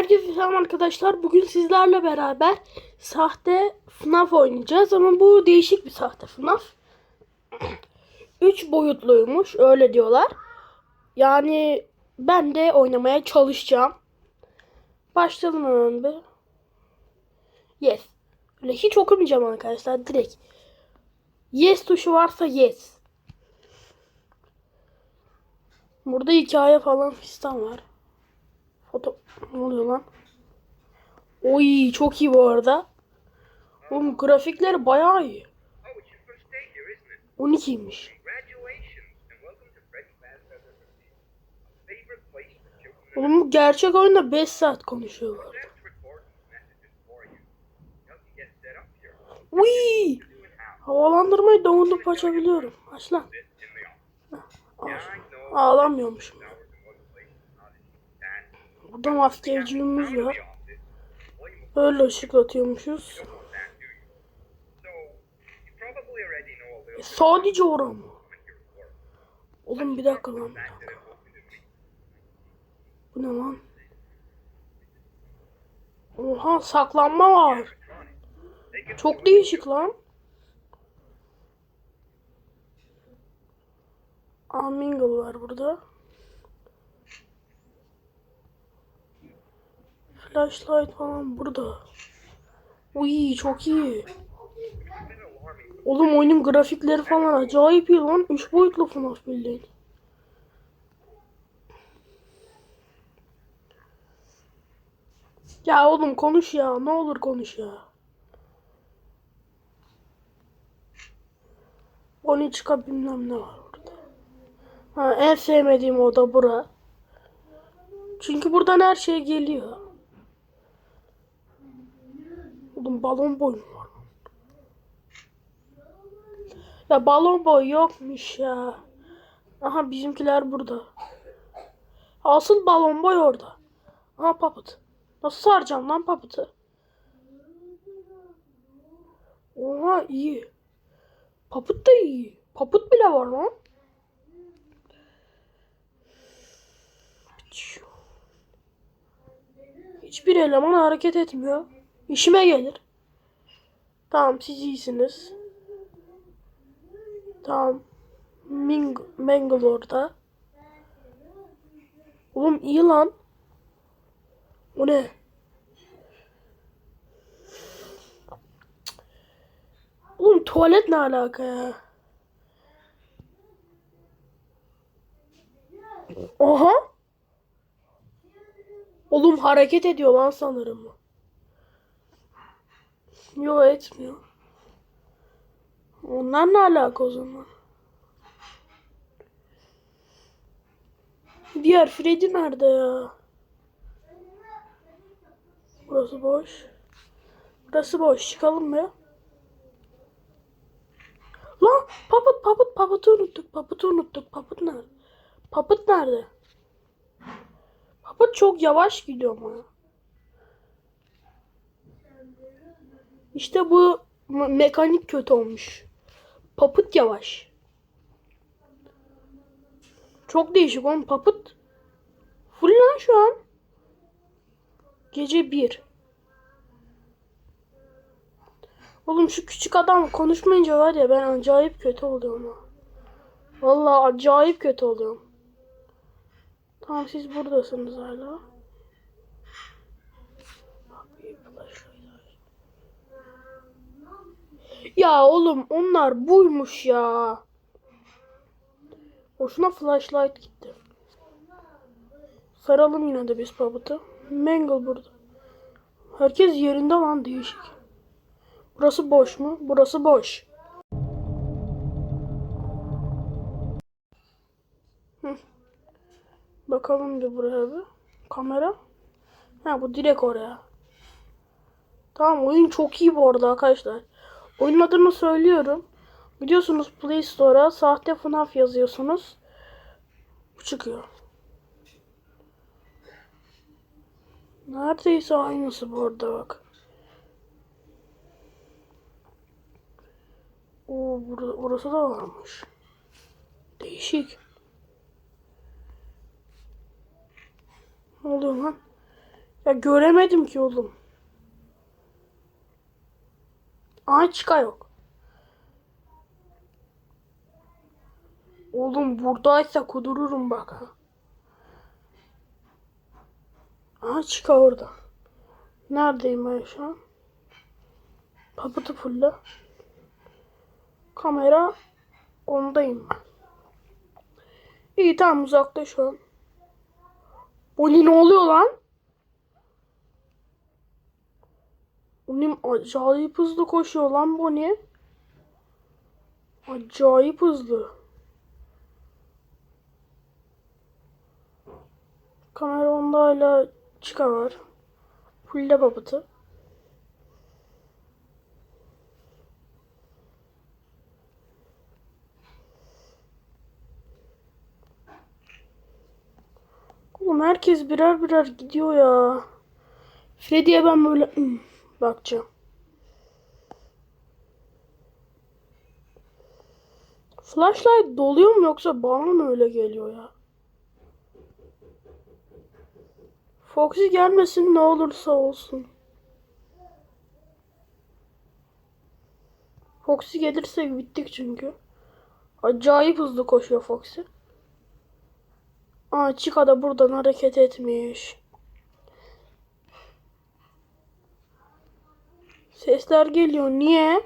Herkese selam arkadaşlar. Bugün sizlerle beraber sahte FNAF oynayacağız ama bu değişik bir sahte FNAF. 3 boyutluymuş öyle diyorlar. Yani ben de oynamaya çalışacağım. Başlayalım hemen bir. Yes. Öyle hiç okumayacağım arkadaşlar direkt. Yes tuşu varsa yes. Burada hikaye falan fistan var. Foto... Ne oluyor lan? Oy çok iyi bu arada. Oğlum grafikleri bayağı iyi. Oh, it's your first day here, isn't it? 12'ymiş. Congratulations and welcome to Freddy Fazbear's favorite place for children. Oğlum gerçek oyunda 5 saat konuşuyor bu arada. Uy! Havalandırmayı dondurup açabiliyorum. Aç lan. Sit probably already know a little E, sadece ora mı? about your work. Oğlum bir dakika lan. To me. Bu ne lan? Oha saklanma var. Çok değişik lan. Amingle var burada. Flashlight falan burada. Uy çok iyi. Oğlum oyunun grafikleri falan acayip iyi lan. 3 boyutlu FNAF bildiğin. Ya oğlum konuş ya. Ne olur konuş ya. 13 bilmem ne var burada. Ha, en sevmediğim oda bura. Çünkü buradan her şey geliyor. Oğlum balon boy var? Ya balon boy yokmuş ya. Aha bizimkiler burada. Asıl balon boy orada. Aha papıt. Nasıl saracağım lan papıtı? Oha iyi. Papıt da iyi. Papıt bile var lan. Hiçbir eleman hareket etmiyor. İşime gelir. Tamam siz iyisiniz. Tamam. Ming Mangalore'da. Oğlum iyi lan. O ne? Oğlum tuvalet ne alaka ya? Oha. Oğlum hareket ediyor lan sanırım. Yo etmiyor. Onlar ne alaka o zaman? Diğer Freddy nerede ya? Burası boş. Burası boş. Çıkalım mı? Lan papıt papıt papıtı unuttuk. Papıtı unuttuk. Papıt nerede? Papıt nerede? Papıt çok yavaş gidiyor ama. İşte bu me- mekanik kötü olmuş. Papıt yavaş. Çok değişik oğlum papıt. Full lan şu an. Gece 1. Oğlum şu küçük adam konuşmayınca var ya ben acayip kötü oluyorum ha. Vallahi acayip kötü oluyorum. Tamam siz buradasınız hala. Ya oğlum onlar buymuş ya. Boşuna flashlight gitti. Saralım yine de biz papıtı. Mangle burada. Herkes yerinde lan değişik. Burası boş mu? Burası boş. Bakalım bir buraya bir. Kamera. Ha bu direkt oraya. Tamam oyun çok iyi bu arada arkadaşlar. Oyunun adını söylüyorum. Biliyorsunuz Play Store'a sahte FNAF yazıyorsunuz. Bu çıkıyor. Neredeyse aynısı bu arada bak. Oo, bura, burası da varmış. Değişik. Ne oluyor lan? Ya göremedim ki oğlum. Aa çıka yok. Oğlum buradaysa kudururum bak. Aa çıka orada. Neredeyim ben şu an? Papatı fulle. Kamera ondayım ben. İyi tamam uzakta şu an. Bonnie ne oluyor lan? Bonnie acayip hızlı koşuyor lan Bonnie. Acayip hızlı. Kamera onda hala çıka var. Fulle babıtı. Oğlum herkes birer birer gidiyor ya. Freddy'ye ben böyle hmm, bakacağım. Flashlight doluyor mu yoksa bana mı öyle geliyor ya? Foxy gelmesin ne olursa olsun. Foxy gelirse bittik çünkü. Acayip hızlı koşuyor Foxy. Aa Chica da buradan hareket etmiş. Sesler geliyor. Niye?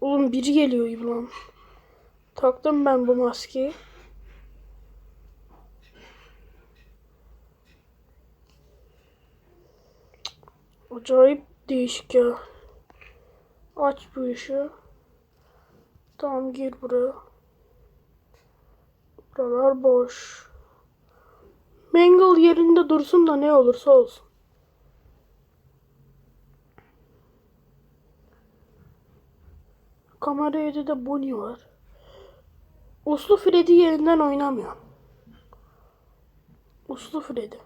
Oğlum biri geliyor gibi lan. Taktım ben bu maskeyi. Acayip değişik ya. Aç bu ışığı. Tamam gir buraya. Buralar boş. Mangle yerinde dursun da ne olursa olsun. Kamera de Bonnie var. Uslu Freddy yerinden oynamıyor. Uslu Freddy.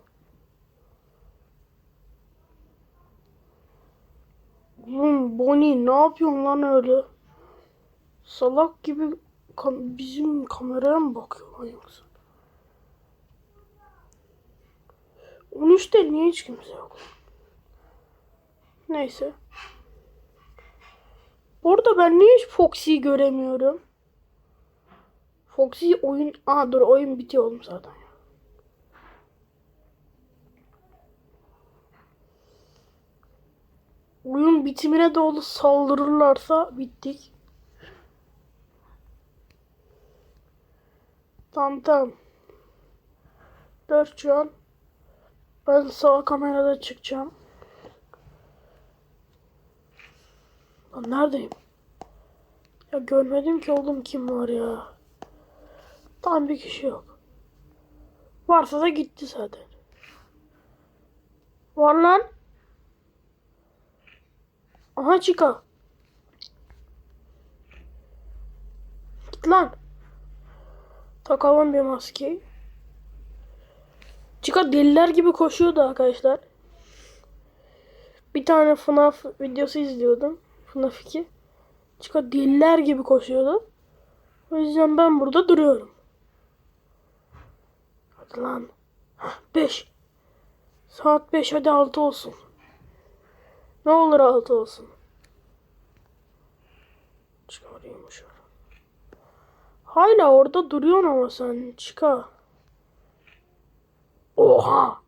Oğlum Bonnie ne yapıyorsun lan öyle? Salak gibi kam- bizim kameraya mı bakıyor lan yoksa? 13'te niye hiç kimse yok? Neyse. Orada ben niye hiç Foxy'yi göremiyorum? Foxy oyun... Aa dur oyun bitiyor oğlum zaten. Oyun bitimine doğru saldırırlarsa bittik. Tamam tamam. Dört şu an. Ben sağ kamerada çıkacağım. Lan neredeyim? Ya görmedim ki oğlum kim var ya. Tam bir kişi yok. Varsa da gitti zaten. Var lan. Aha çıka. Git lan. Takalım bir maskeyi. Çıka deliler gibi koşuyordu arkadaşlar. Bir tane FNAF videosu izliyordum. FNAF 2. Çıka deliler gibi koşuyordu. O yüzden ben burada duruyorum. Hadi lan. 5. Saat 5 hadi 6 olsun. Ne olur 6 olsun. Çıkarayım şöyle. Hala orada duruyorsun ama sen çıkar. Oha.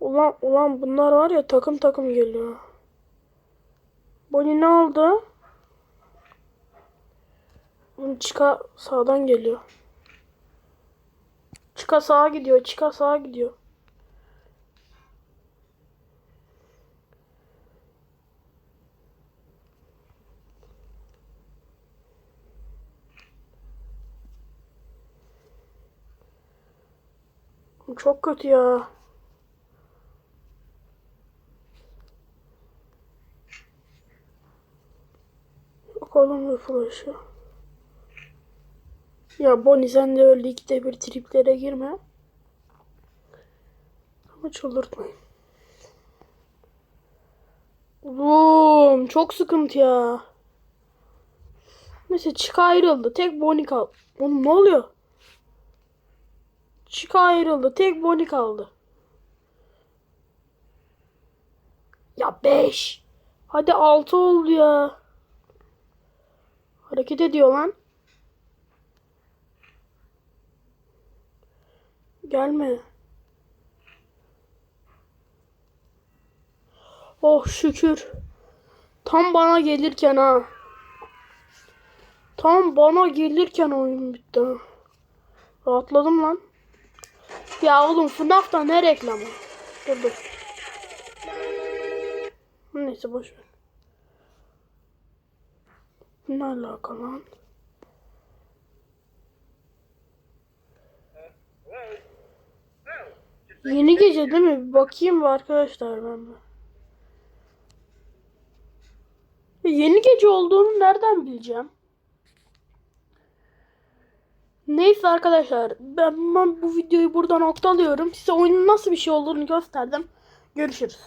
Ulan ulan bunlar var ya takım takım geliyor. Bonnie ne oldu? Oğlum Çıka sağdan geliyor. Çıka sağa gidiyor. Çıka sağa gidiyor. Çok kötü ya. Bakalım flash'ı. Ya Bonnie sen de öyle ikide bir triplere girme. Ama çıldırtmayın. Oğlum çok sıkıntı ya. Neyse çık ayrıldı. Tek Bonnie kaldı. Oğlum ne oluyor? Çık ayrıldı. Tek Bonnie kaldı. Ya 5. Hadi 6 oldu ya. Hareket ediyor lan. Gelme. Oh şükür. Tam bana gelirken ha. Tam bana gelirken oyun bitti. ha. Rahatladım lan. Ya oğlum FNAF'ta ne reklamı? Dur dur. Neyse boş. Ne alaka lan? Yeni gece değil mi? Bir bakayım bir arkadaşlar ben de. Yeni gece olduğunu nereden bileceğim? Neyse arkadaşlar ben, bu videoyu burada noktalıyorum. Size oyunun nasıl bir şey olduğunu gösterdim. Görüşürüz.